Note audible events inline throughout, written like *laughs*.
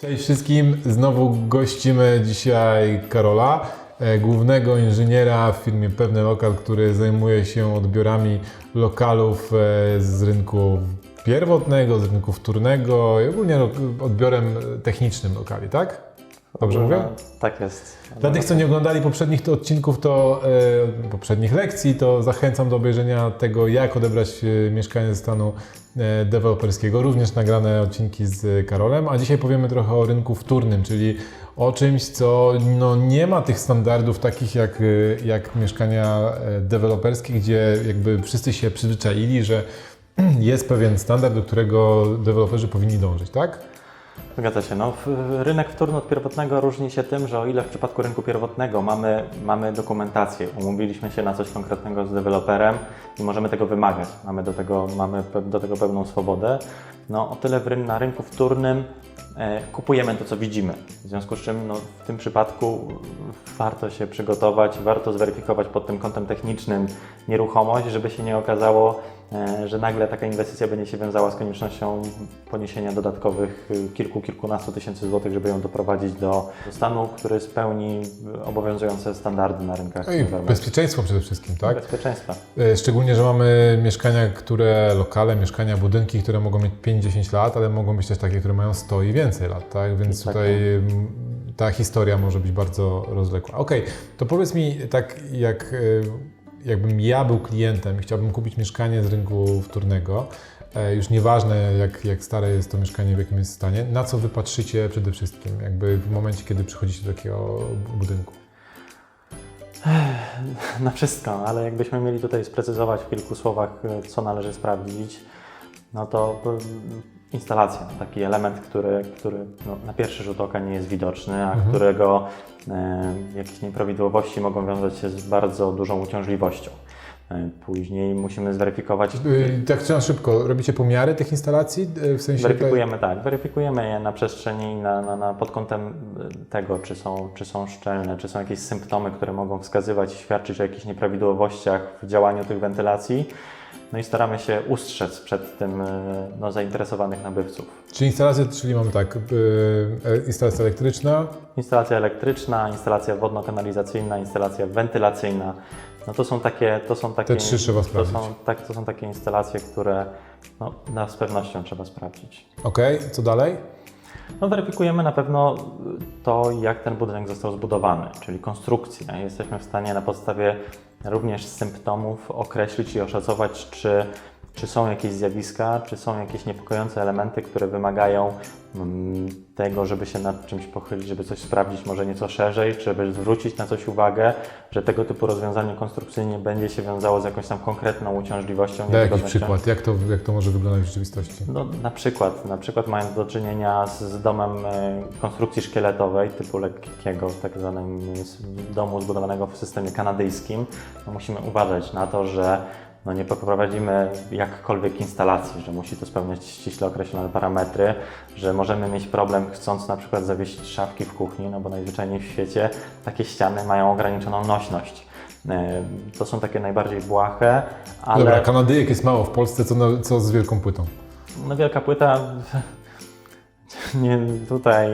Cześć wszystkim, znowu gościmy dzisiaj Karola, e, głównego inżyniera w firmie Pewny Lokal, który zajmuje się odbiorami lokalów e, z rynku pierwotnego, z rynku wtórnego i ogólnie odbiorem technicznym lokali, tak? Dobrze mówię? No, tak jest. Dla tych, co nie oglądali poprzednich to odcinków, to e, poprzednich lekcji, to zachęcam do obejrzenia tego, jak odebrać e, mieszkanie ze stanu e, deweloperskiego. Również nagrane odcinki z Karolem. A dzisiaj powiemy trochę o rynku wtórnym, czyli o czymś, co no, nie ma tych standardów takich jak, e, jak mieszkania e, deweloperskie, gdzie jakby wszyscy się przyzwyczaili, że *clears throat* jest pewien standard, do którego deweloperzy powinni dążyć, tak? Zgadza się. No, rynek wtórny od pierwotnego różni się tym, że o ile w przypadku rynku pierwotnego mamy, mamy dokumentację, umówiliśmy się na coś konkretnego z deweloperem i możemy tego wymagać, mamy do tego, mamy do tego pełną swobodę, no o tyle w, na rynku wtórnym e, kupujemy to, co widzimy. W związku z czym no, w tym przypadku warto się przygotować, warto zweryfikować pod tym kątem technicznym nieruchomość, żeby się nie okazało, że nagle taka inwestycja będzie się wiązała z koniecznością poniesienia dodatkowych y, kilku, kilkunastu tysięcy złotych, żeby ją doprowadzić do stanu, który spełni obowiązujące standardy na rynkach No bezpieczeństwo przede wszystkim, tak? Bezpieczeństwa. E, Szczególnie, że mamy mieszkania, które, lokale, mieszkania, budynki, które mogą mieć 5-10 lat, ale mogą być też takie, które mają 100 i więcej lat, tak? Więc Tak, tutaj m, ta historia może być bardzo rozległa. Okej, to powiedz mi tak, jak, e, jakbym ja był klientem i chciałbym kupić mieszkanie z rynku wtórnego, e, już nieważne jak, jak stare jest to mieszkanie, w jakim jest stanie, na co wy patrzycie przede wszystkim, jakby w momencie, kiedy przychodzicie do takiego budynku? Na wszystko, ale jakbyśmy mieli tutaj sprecyzować w kilku słowach, y, co należy sprawdzić, no to y, instalacja, taki element, który, który no, na pierwszy rzut oka nie jest widoczny, a którego y, jakieś nieprawidłowości mogą wiązać się z bardzo dużą uciążliwością. Y, Później musimy zweryfikować, E, Tak chciałem szybko, robicie pomiary tych instalacji? E, W sensie Weryfikujemy tak, weryfikujemy je na przestrzeni, na, na, na, pod kątem tego, czy są, czy są szczelne, czy są jakieś symptomy, które mogą wskazywać i świadczyć o jakichś nieprawidłowościach w działaniu tych wentylacji. No i staramy się ustrzec przed tym y, no, zainteresowanych nabywców. Czyli instalacje, czyli mamy tak, yy, instalacja elektryczna, Instalacja elektryczna, instalacja wodno-kanalizacyjna, instalacja wentylacyjna. No to są takie, to są takie, Te trzy trzeba to sprawdzić. są, tak, to są takie instalacje, które no, na, z pewnością trzeba sprawdzić. ok, co dalej? No, weryfikujemy na pewno to, jak ten budynek został zbudowany, czyli konstrukcję. Jesteśmy w stanie na podstawie również symptomów określić i oszacować, czy, czy są jakieś zjawiska, czy są jakieś niepokojące elementy, które wymagają mm, tego, żeby się nad czymś pochylić, żeby coś sprawdzić może nieco szerzej, żeby zwrócić na coś uwagę, że tego typu rozwiązanie konstrukcyjne będzie się wiązało z jakąś tam konkretną uciążliwością. Daj jakiś przykład, jak to, jak to może wyglądać w rzeczywistości? No, na przykład, na przykład mając do czynienia z, z domem e, konstrukcji szkieletowej typu lekkiego, tak zwanym domu zbudowanego w systemie kanadyjskim, no musimy uważać na to, że no nie poprowadzimy jakkolwiek instalacji, że musi to spełniać ściśle określone parametry, że możemy mieć problem chcąc na przykład zawiesić szafki w kuchni, no bo najzwyczajniej w świecie takie ściany mają ograniczoną nośność. E, To są takie najbardziej błahe, ale... Dobra, Kanadyjek jest mało w Polsce, co, na, co z wielką płytą? No wielka płyta. *laughs* Nie, tutaj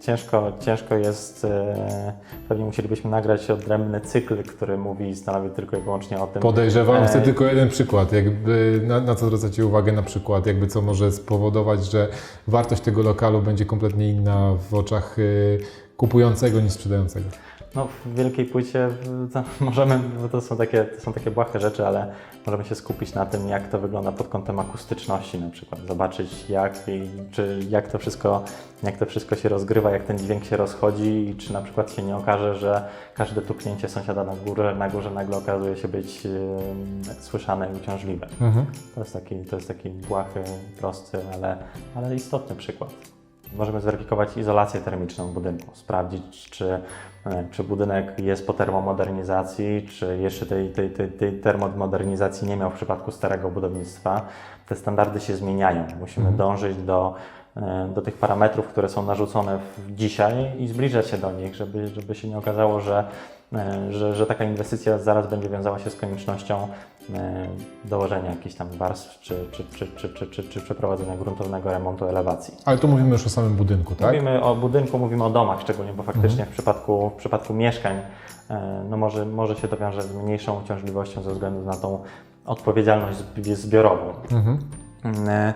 ciężko, ciężko jest. E, pewnie musielibyśmy nagrać odrębny cykl, który mówi, stanowi tylko i wyłącznie o tym. Podejrzewam, chcę E, tylko jeden przykład, jakby na, na co zwracacie uwagę na przykład, jakby co może spowodować, że wartość tego lokalu będzie kompletnie inna w oczach y, kupującego niż sprzedającego. No, w wielkiej płycie to *laughs* możemy, bo to są, takie, to są takie błahe rzeczy, ale możemy się skupić na tym, jak to wygląda pod kątem akustyczności na przykład. Zobaczyć, jak, i, czy, jak, to wszystko, jak to wszystko się rozgrywa, jak ten dźwięk się rozchodzi i czy na przykład się nie okaże, że każde tuknięcie sąsiada na górę, na górze nagle okazuje się być yy, słyszane i uciążliwe. Mhm. To jest taki, to jest taki błahy, prosty, ale, ale istotny przykład. Możemy zweryfikować izolację termiczną budynku, sprawdzić, czy, e, czy budynek jest po termomodernizacji, czy jeszcze tej, tej, tej, tej termomodernizacji nie miał w przypadku starego budownictwa. Te standardy się zmieniają. Musimy dążyć do, e, do tych parametrów, które są narzucone dzisiaj i zbliżać się do nich, żeby, żeby się nie okazało, że, e, że, że taka inwestycja zaraz będzie wiązała się z koniecznością dołożenia jakichś tam warstw czy, czy, czy, czy, czy, czy, czy przeprowadzenia gruntownego remontu elewacji. Ale tu mówimy już o samym budynku, tak? Mówimy o budynku, mówimy o domach szczególnie, bo faktycznie w, przypadku, w przypadku mieszkań e, no może, może się to wiąże z mniejszą uciążliwością ze względu na tą odpowiedzialność zbi- zbiorową. Mhm. E,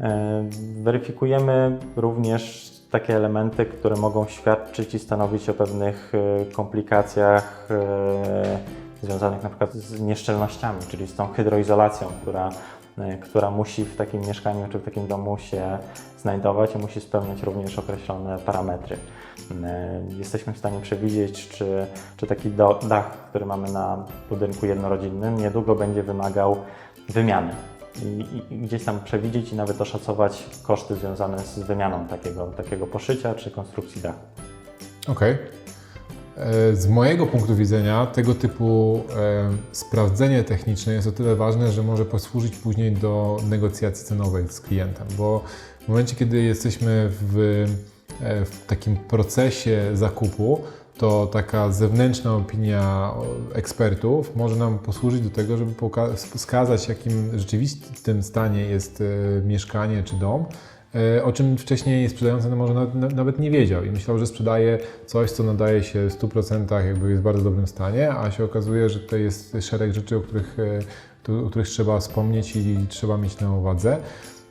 e, Weryfikujemy również takie elementy, które mogą świadczyć i stanowić o pewnych komplikacjach związanych na przykład z nieszczelnościami, czyli z tą hydroizolacją, która, e, która musi w takim mieszkaniu czy w takim domu się znajdować i musi spełniać również określone parametry. E, Jesteśmy w stanie przewidzieć, czy, czy taki do, dach, który mamy na budynku jednorodzinnym, niedługo będzie wymagał wymiany. I, i, gdzieś tam przewidzieć i nawet oszacować koszty związane z wymianą takiego, takiego poszycia czy konstrukcji dachu. Okej. E, Z mojego punktu widzenia tego typu e, sprawdzenie techniczne jest o tyle ważne, że może posłużyć później do negocjacji cenowej z klientem, bo w momencie, kiedy jesteśmy w, e, w takim procesie zakupu, to taka zewnętrzna opinia ekspertów może nam posłużyć do tego, żeby wskazać, jakim rzeczywistym stanie jest e, mieszkanie czy dom, e, o czym wcześniej sprzedający no może na, na, nawet nie wiedział i myślał, że sprzedaje coś, co nadaje się w 100%, jakby jest w bardzo dobrym stanie, a się okazuje, że to jest szereg rzeczy, o których, e, o których trzeba wspomnieć i trzeba mieć na uwadze.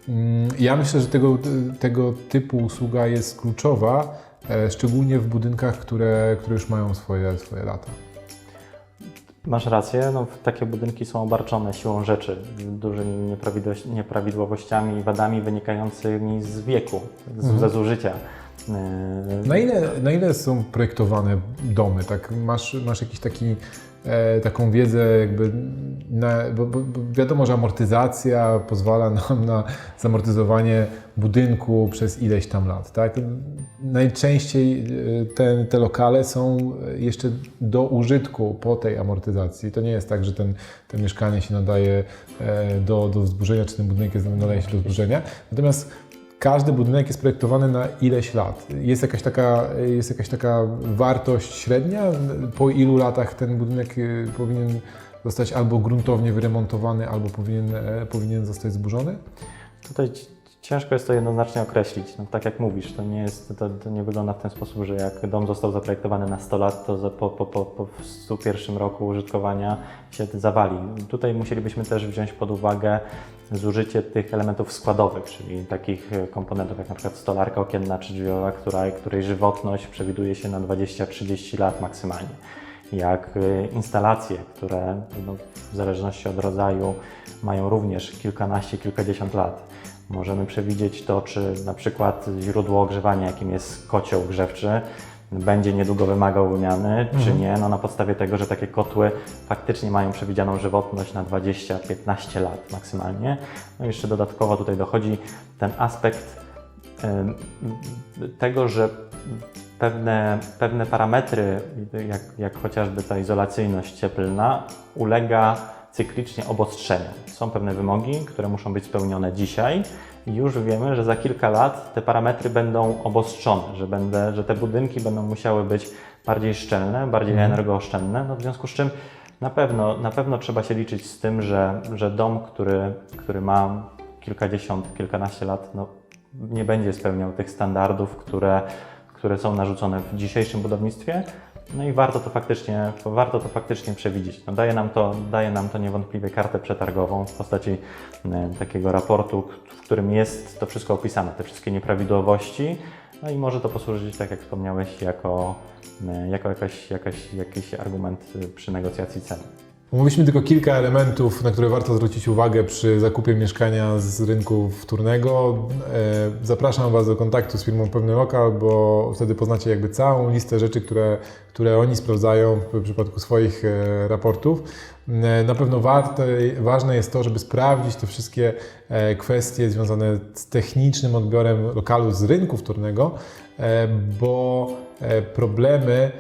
Mm, Ja myślę, że tego, tego typu usługa jest kluczowa, e, szczególnie w budynkach, które, które już mają swoje, swoje lata. Masz rację, no, takie budynki są obarczone siłą rzeczy, dużymi nieprawidłowoś- nieprawidłowościami i wadami wynikającymi z wieku, z, Mhm. ze zużycia. Yy, Na ile, na ile są projektowane domy? Tak, masz, masz jakiś taki, e, taką wiedzę, jakby, na, bo, bo, wiadomo, że amortyzacja pozwala nam na zamortyzowanie budynku przez ileś tam lat, tak? Najczęściej e, te, te lokale są jeszcze do użytku po tej amortyzacji. To nie jest tak, że ten, to mieszkanie się nadaje e, do, do wzburzenia, czy ten budynek jest, nadaje się do wzburzenia. Natomiast każdy budynek jest projektowany na ileś lat. Jest jakaś taka, jest jakaś taka wartość średnia, po ilu latach ten budynek y, powinien zostać albo gruntownie wyremontowany, albo powinien, e, powinien zostać zburzony? Tutaj ciężko jest to jednoznacznie określić. No, tak jak mówisz, to nie, jest, to, to nie wygląda w ten sposób, że jak dom został zaprojektowany na 100 lat, to za, po, po, po, po 101 roku użytkowania się zawali. Tutaj musielibyśmy też wziąć pod uwagę zużycie tych elementów składowych, czyli takich komponentów jak na przykład stolarka okienna czy drzwiowa, która, której żywotność przewiduje się na 20-30 lat maksymalnie jak y, instalacje, które no, w zależności od rodzaju mają również kilkanaście, kilkadziesiąt lat. Możemy przewidzieć to, czy na przykład źródło ogrzewania, jakim jest kocioł grzewczy, będzie niedługo wymagał wymiany, czy nie, no na podstawie tego, że takie kotły faktycznie mają przewidzianą żywotność na 20-15 lat maksymalnie. No jeszcze dodatkowo tutaj dochodzi ten aspekt tego, że pewne, pewne parametry, jak, jak chociażby ta izolacyjność cieplna, ulega cyklicznie obostrzeniom. Są pewne wymogi, które muszą być spełnione dzisiaj i już wiemy, że za kilka lat te parametry będą obostrzone, że, będę, że te budynki będą musiały być bardziej szczelne, bardziej energooszczędne, no w związku z czym na pewno, na pewno trzeba się liczyć z tym, że, że dom, który, który ma kilkadziesiąt, kilkanaście lat, no, nie będzie spełniał tych standardów, które, które są narzucone w dzisiejszym budownictwie. No i warto to faktycznie, warto to faktycznie przewidzieć. No daje, nam to, daje nam to niewątpliwie kartę przetargową w postaci e, takiego raportu, w którym jest to wszystko opisane, te wszystkie nieprawidłowości. No i może to posłużyć, tak jak wspomniałeś, jako, e, jako jakaś, jakaś, jakiś argument e, przy negocjacji ceny. Omówiliśmy tylko kilka elementów, na które warto zwrócić uwagę przy zakupie mieszkania z rynku wtórnego. E, Zapraszam Was do kontaktu z firmą Pewny Lokal, bo wtedy poznacie jakby całą listę rzeczy, które, które oni sprawdzają w przypadku swoich e, raportów. E, Na pewno warte, ważne jest to, żeby sprawdzić te wszystkie kwestie związane z technicznym odbiorem lokalu z rynku wtórnego, bo problemy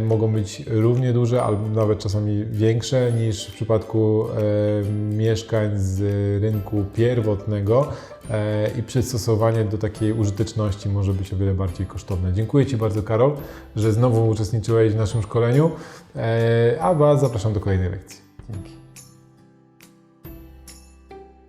mogą być równie duże, albo nawet czasami większe niż w przypadku e, mieszkań z rynku pierwotnego e, i przystosowanie do takiej użyteczności może być o wiele bardziej kosztowne. Dziękuję Ci bardzo, Karol, że znowu uczestniczyłeś w naszym szkoleniu, e, a Was zapraszam do kolejnej lekcji. Dzięki.